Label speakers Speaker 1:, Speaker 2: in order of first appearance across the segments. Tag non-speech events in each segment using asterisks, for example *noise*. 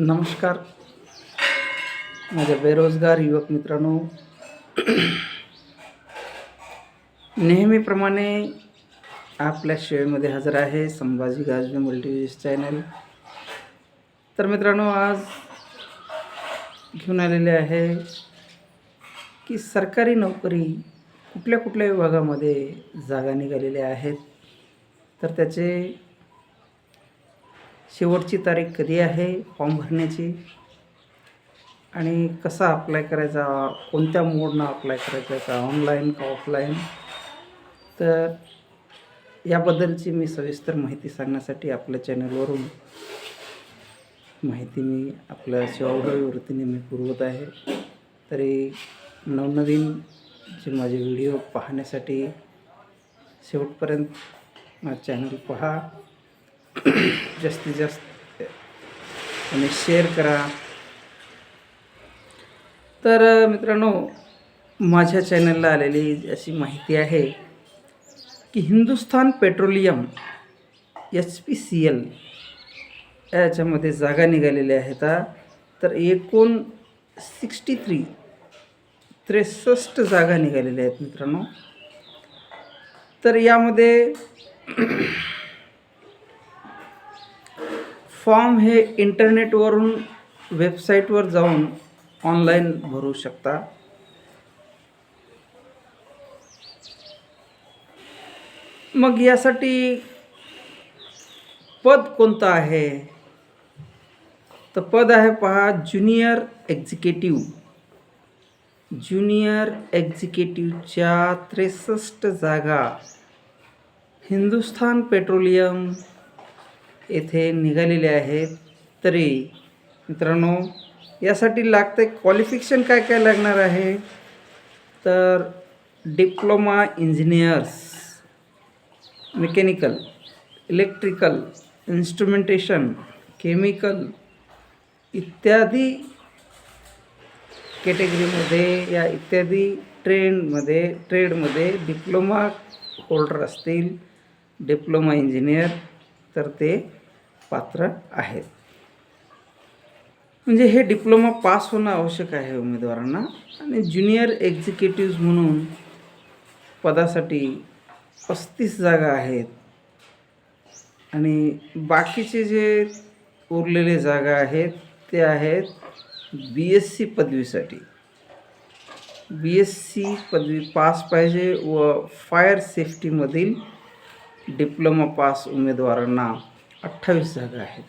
Speaker 1: नमस्कार. माझ्या बेरोजगार युवक मित्रांनो नेहमीप्रमाणे आपल्या शेवेमध्ये हजर आहे संभाजी गाजवे मल्टीव्हिज चॅनल. तर मित्रांनो आज घेऊन आलेले आहे की सरकारी नोकरी कुठल्या कुठल्या विभागामध्ये जागा निघालेल्या आहेत? तर त्याचे शेवटची तारीख कधी आहे? फॉर्म भरण्याची? आणि कसा अप्लाय करायचा? कोणत्या मोडनं अप्लाय करायचा? का ऑनलाईन का ऑफलाईन तर याबद्दलची मी सविस्तर माहिती सांगण्यासाठी आपल्या चॅनलवरून माहिती मी आपल्या सेवाभावी वृत्तीने मी पुरवत आहे. तरी नवनवीन जे माझे व्हिडिओ पाहण्यासाठी शेवटपर्यंत माझं चॅनल पहा. जास्तीत जास्त. आणि शेअर करा. तर मित्रांनो माझ्या चॅनलला आलेली अशी माहिती आहे की Hindustan petroleum H P C L याच्यामध्ये जागा निघालेल्या आहेत तर एकूण सिक्स्टी थ्री त्रेसष्ट जागा निघालेल्या आहेत मित्रांनो. तर यामध्ये फॉर्म हे इंटरनेटवरून वेबसाईटवर जाऊन ऑनलाईन भरू शकता. मग यासाठी पद कोणतं आहे? तर पद आहे पहा ज्युनियर एक्झिक्युटिव्ह ज्युनियर एक्झिक्युटिव्हच्या त्रेसष्ट जागा. हिंदुस्थान पेट्रोलियम येथे निघालेले आहेत तरी मित्रांनो यासाठी लागते क्वालिफिकेशन काय काय लागणार आहे? तर diploma engineers mechanical electrical instrumentation chemical इत्यादी कॅटेगरीमध्ये या इत्यादी ट्रेंडमध्ये ट्रेडमध्ये डिप्लोमा होल्डर असतील. डिप्लोमा इंजिनियर तर ते पात्र आहेत. म्हणजे हे डिप्लोमा पास होणं आवश्यक आहे उमेदवारांना. आणि ज्युनियर एक्झिक्युटिव्ह म्हणून पदासाठी पस्तीस जागा आहेत. आणि बाकीचे जे उरलेले जागा आहेत ते आहेत बी एस सी पदवीसाठी. बी एस सी पदवी पास पाहिजे व फायर सेफ्टीमधील डिप्लोमा पास उमेदवारांना अठ्ठावीस जागा आहेत.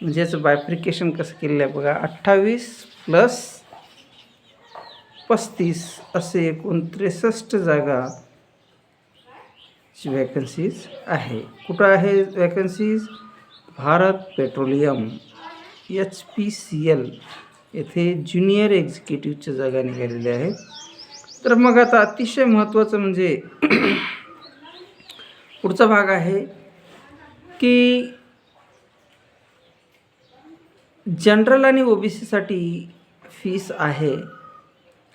Speaker 1: म्हणजे याचं बायफ्रिकेशन कसं केलेलं आहे बघा अठ्ठावीस प्लस पस्तीस असे एकूण त्रेसष्ट जागा वॅकन्सीज आहे. कुठं आहे vacancies Bharat petroleum H P C L. येथे ज्युनियर एक्झिक्युटिव्हच्या जागा निघालेल्या आहेत. तर मग आता अतिशय महत्त्वाचं म्हणजे *clears throat* पुढचा भाग आहे की जनरल आणि ओ बी सीसाठी फीस आहे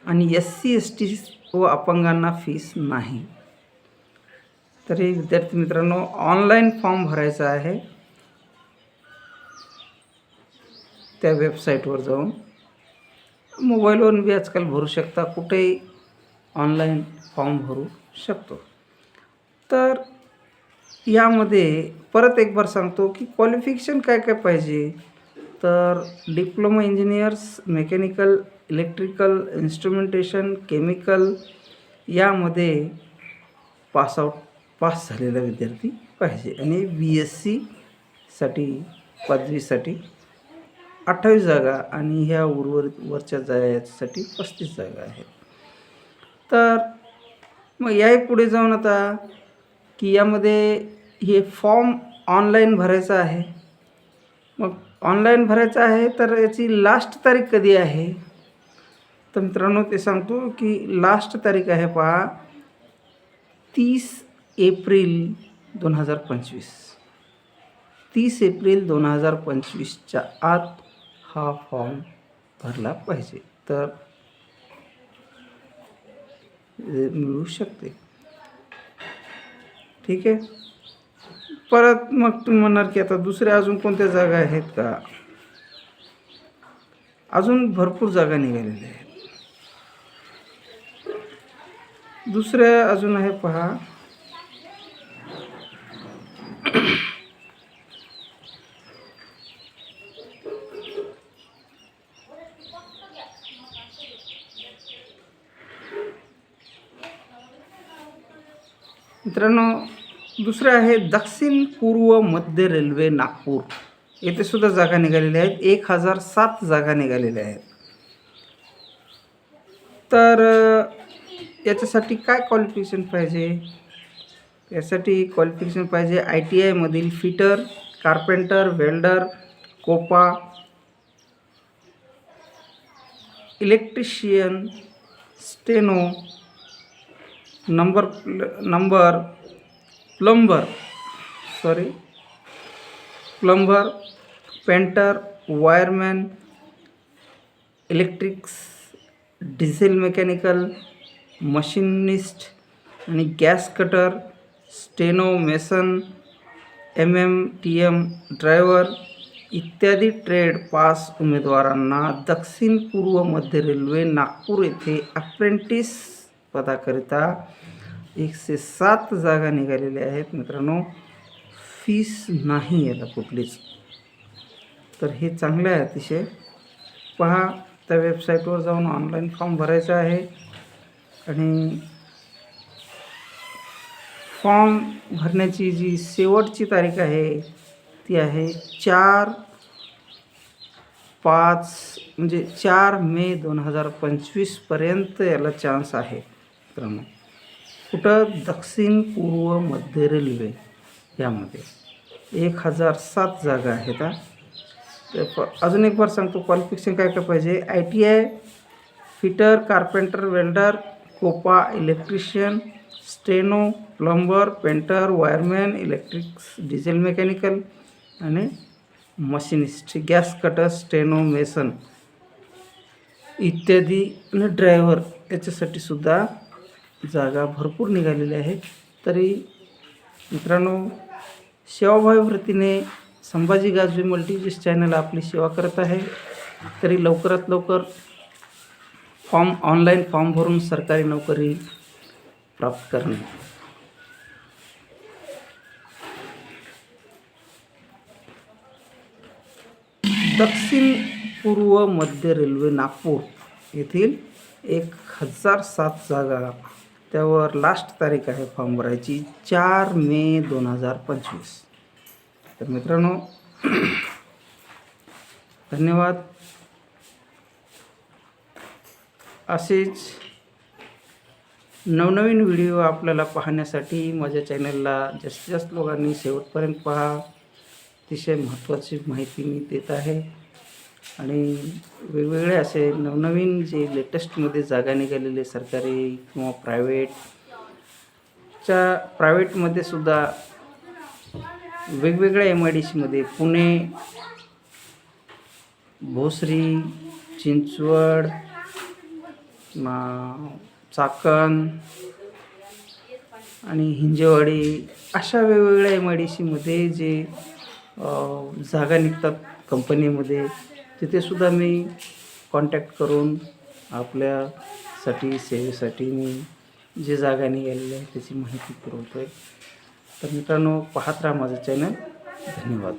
Speaker 1: आणि एस सी एस टी व अपंगांना फीस नाही. तरी विद्यार्थी मित्रांनो ऑनलाईन फॉर्म भरायचा आहे. त्या वेबसाईटवर जाऊन. मोबाईलवरून बी आजकाल भरू शकता कुठेही ऑनलाईन फॉर्म भरू शकतो. तर यामध्ये परत एक बार सांगतो की क्वालिफिकेशन काय काय पाहिजे? तर diploma engineers mechanical electrical instrumentation chemical यामध्ये पासआउट पास झालेला विद्यार्थी पाहिजे. आणि बी एस सीसाठी पदवीसाठी अठ्ठावीस जागा आणि ह्या उर्वरित वरच्या जागासाठी पस्तीस जागा आहेत. तर मग याही पुढे जाऊन आता की यामध्ये हे फॉर्म ऑनलाईन भरायचा आहे. मग ऑनलाईन भरायचं आहे तर याची लास्ट तारीख कधी आहे? तर मित्रांनो ते सांगतो की लास्ट तारीख आहे पहा तीस एप्रिल दोन हजार पंचवीस. तीस एप्रिल दोन हजार पंचवीसच्या आत हा फॉर्म भरला पाहिजे. तर मिळू शकते. ठीक आहे? परत मग तुम्ही म्हणणार की आता दुसऱ्या अजून कोणत्या जागा आहेत का? अजून भरपूर जागा निघालेल्या आहेत. दुसऱ्या अजून आहे पहा. मित्रांनो दुसरं आहे दक्षिण पूर्व मध्य रेल्वे नागपूर. येथे सुद्धा जागा निघालेल्या आहेत. एक हजार सात जागा निघालेल्या आहेत. तर याच्यासाठी काय क्वालिफिकेशन पाहिजे? यासाठी क्वालिफिकेशन पाहिजे आय टी आयमधील fitter carpenter welder COPA electrician steno number number plumber sorry plumber painter wireman electrics diesel mechanical machinist आणि gas cutter steno mason M M T M driver इत्यादी ट्रेड पास उमेदवारांना दक्षिण पूर्व मध्य railway Nagpur येथे apprentice पदाकरिता एकशे सात जागा निघालेल्या आहेत मित्रांनो. फीस नाही याला कुठलीच. तर हे चांगलं आहे अतिशय. पहा त्या वेबसाईटवर जाऊन ऑनलाईन फॉर्म भरायचा आहे. आणि फॉर्म भरण्याची जी शेवटची तारीख आहे ती आहे चार पाच म्हणजे चार मे दोन हजार पंचवीसपर्यंत याला चान्स आहे मित्रांनो. कुठं दक्षिण पूर्व मध्य रेल्वे यामध्ये. एक हजार सात जागा आहेत हा. ते अजून एक बार सांगतो क्वालिफिकेशन काय काय पाहिजे? I T I fitter carpenter welder COPA electrician steno plumber painter wireman electrics diesel mechanical आणि machinist gas cutter steno mason इत्यादी. आणि ड्रायव्हर याच्यासाठी सुद्धा जागा भरपूर निघालेल्या आहेत तरी मित्रांनो सेवाभावी वृत्तीने संभाजी गाजवी मल्टीविज चॅनल आपली सेवा करत आहे तरी लवकरात लवकर फॉर्म ऑनलाईन फॉर्म भरून सरकारी नोकरी प्राप्त करणे. दक्षिण पूर्व मध्य रेल्वे नागपूर येथील एक हजार सात जागा त्यावर लास्ट तारीख आहे फॉर्म भरायची चार मे दोन हजार पंचवीस. तर मित्रांनो *clears throat* धन्यवाद. असेच नवनवीन व्हिडिओ आपल्याला पाहण्यासाठी माझ्या चॅनलला जास्तीत जास्त लोकांनी शेवटपर्यंत पहा. अतिशय महत्त्वाची माहिती मी देत आहे. आणि वेगवेगळे असे नवनवीन जे लेटेस्टमध्ये जागा निघालेले सरकारी किंवा प्रायव्हेटच्या प्रायव्हेटमध्ये सुद्धा वेगवेगळ्या एम आय डी सीमध्ये पुणे भोसरी चिंचवड चाकण आणि हिंजेवाडी अशा वेगवेगळ्या एम आय डी सीमध्ये जे जागा निघतात कंपनीमध्ये तिथेसुद्धा मी कॉन्टॅक्ट करून आपल्यासाठी सेवेसाठी मी जे जागा निघालेल्या आहे त्याची माहिती पुरवतो आहे तर मित्रांनो पाहत राहा माझं चॅनल धन्यवाद.